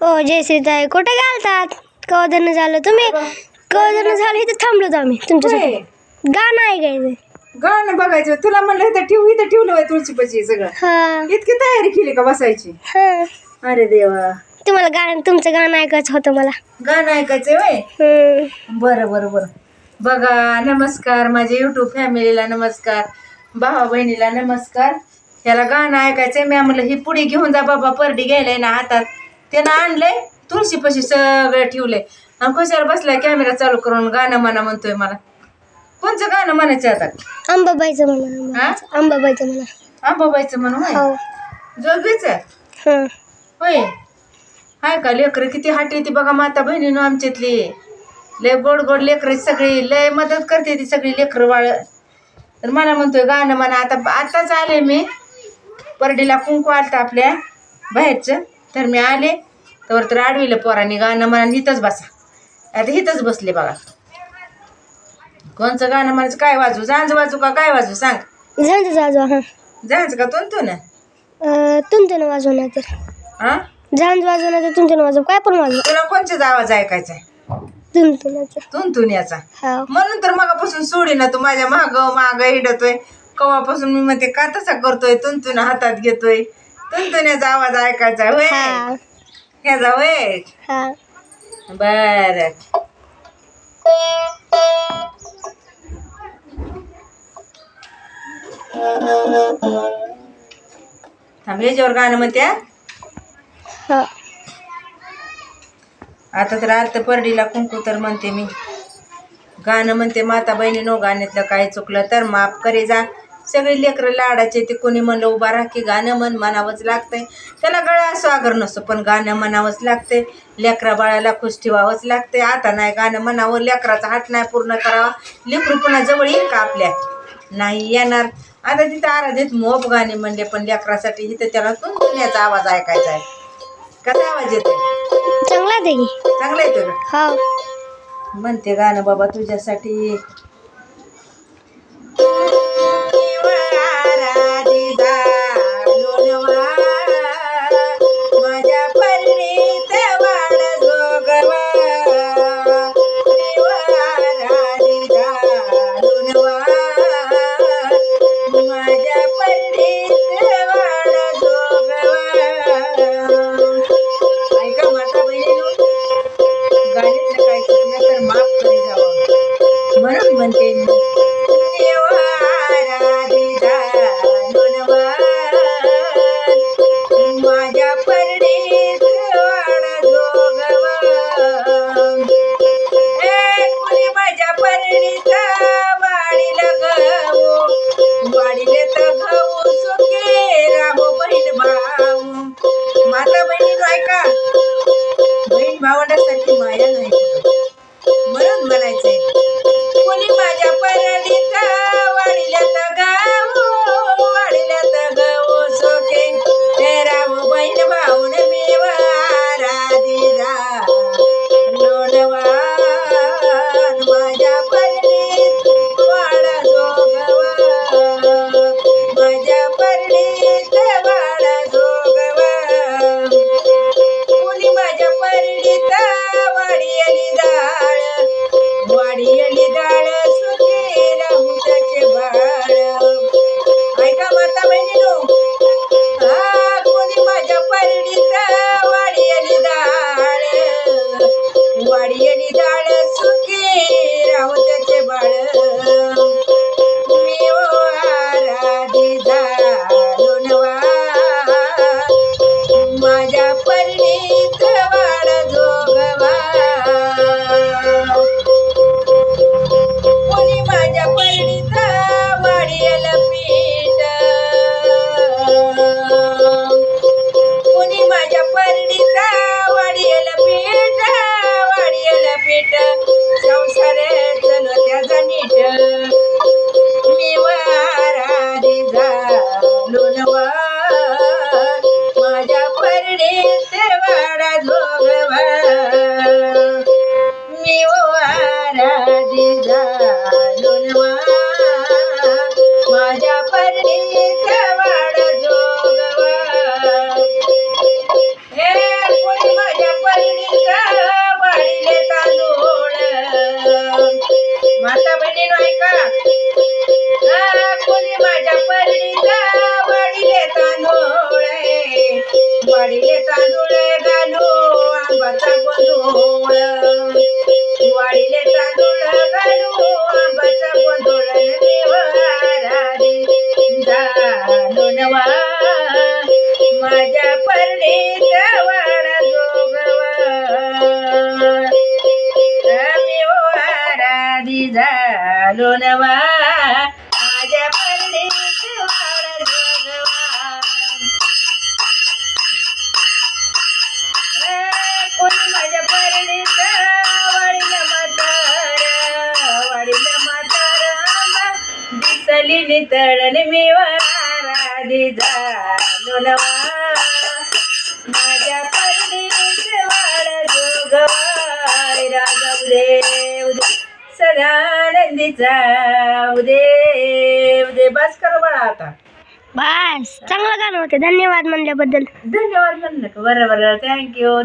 हो जय सीताई कुठे घालतात कवदन झालं तुम्ही? कवदन झालं इथे थांबलो आम्ही तुमच्यासाठी. गाणं ऐकायचं गाणं बघायचं. तुला म्हणलं इथं ठेवू इथं ठेवलं होय तुळशीपाशी सगळं. हा. इतकी तयारी केली का बसायची? हा. अरे देवा. तुम्हाला गाणं तुमचं गाणं ऐकायचं होतं मला. गाणं ऐकायचंय वय हम्म. बरं बरं बरं. बघा नमस्कार. माझ्या युट्यूब फॅमिलीला नमस्कार. भावा बहिणीला नमस्कार. ह्याला गाणं ऐकायचंय. मी म्हणलं ही पुढे घेऊन जा बाबा परडी घ्यायलाय ना हातात. त्यानं आणलंय तुळशीपाशी सगळं ठेवलंय. आणि कशाला बसलाय कॅमेरा चालू करून गाणं म्हणा म्हणतोय मला. कोणचं गाणं म्हणायचं आता? अंबाबाईचं म्हणा हा? अंबाबाईचं म्हणा. आंबाबाईचं म्हणू होय? हो. जोगीचं हं. होय? हाय का लेकरं किती हाट येते बघा माता बहिणीनं आमच्यातली. लय गोड गोड लेकरं सगळी. लय मदत करते ती सगळी लेकरं बाळ तर मला म्हणतोय गाणं म्हणा आता आताच आले मी. परडीला कुंकू आलतं आपल्या बाहेरचं. तर मी आले. तर तर आडविलं पोरांनी गाणं म्हणा इथंच बसा. आता इथंच बसले बघा. कोणचं गाणं म्हणायचं काय वाजू झांज वाजू का काय वाजू सांग. झांज वाजवा हा. झांज का तुमतो ना अं, तुमचं वाजवणार तर. हा झांज वाजवणार तर तुमचं वाजव. काय पण वाजव. तुला कोणचाच आवाज ऐकायचा आहे तुमचं तुंतून याचा हो. म्हणून तर मगापासून सोडी ना तू माझ्या माग माग हिडतोय. कवापासून मी म्हणते का तसा करतोय? तुंतून हातात घेतोय. तुंतुण्याचा आवाज ऐकायचा होय. हा. ह्याचा होय. हा. बर. थांब ह्याच्यावर गाणं म्हणत्या हो. आता तर आलतं परडीला कुंकू तर म्हणते मी. गाणं म्हणते माता बहिणी नो गाण्यातलं काय चुकलं तर माफ करे जा. सगळी लेकरं लाडाचे ते कोणी म्हणलं उभा राहा की गाणं म्हण म्हणावंच लागतंय. त्याला गळा स्वागर नसतो पण गाणं म्हणावंच लागतंय. लेकरा बाळाला खुश ठेवावंच लागतंय. आता नाही गाणं म्हणावं लेकराचा हात नाही पूर्ण करावा. लेकरू पुन्हा जवळ येईल का आपल्या? नाही येणार. आता तिथं आराधीत मोप गाणे म्हणले पण लेकरासाठी इथं त्याला तुंतुण्याचा आवाज ऐकायचा आहे. कसा आवाज येतो चांगला आहे की चांगला येतोय का हो. म्हणते गाणं बाबा तुझ्यासाठी. भावंडासाठी माया नाही म्हणून म्हणायचे कोणी माझ्या परडी नीट. संसारे जण त्याचा नीट. मी वाराधी झालो नवार माझ्या परडीत वाडा जोगवा. मी वारा दिजा नवार माझ्या परडीत वाडा le दिसली नितळण मी वारादी झालो नवा माझ्या परडीचा वाडा जोगवाय राजा उदे उदे सदानंदीचा उदे उदे. बस कर बाळा आता. बस. चांगलं गाणं होते. धन्यवाद म्हणल्याबद्दल. धन्यवाद म्हणलं का? बरं बरं. थँक्यू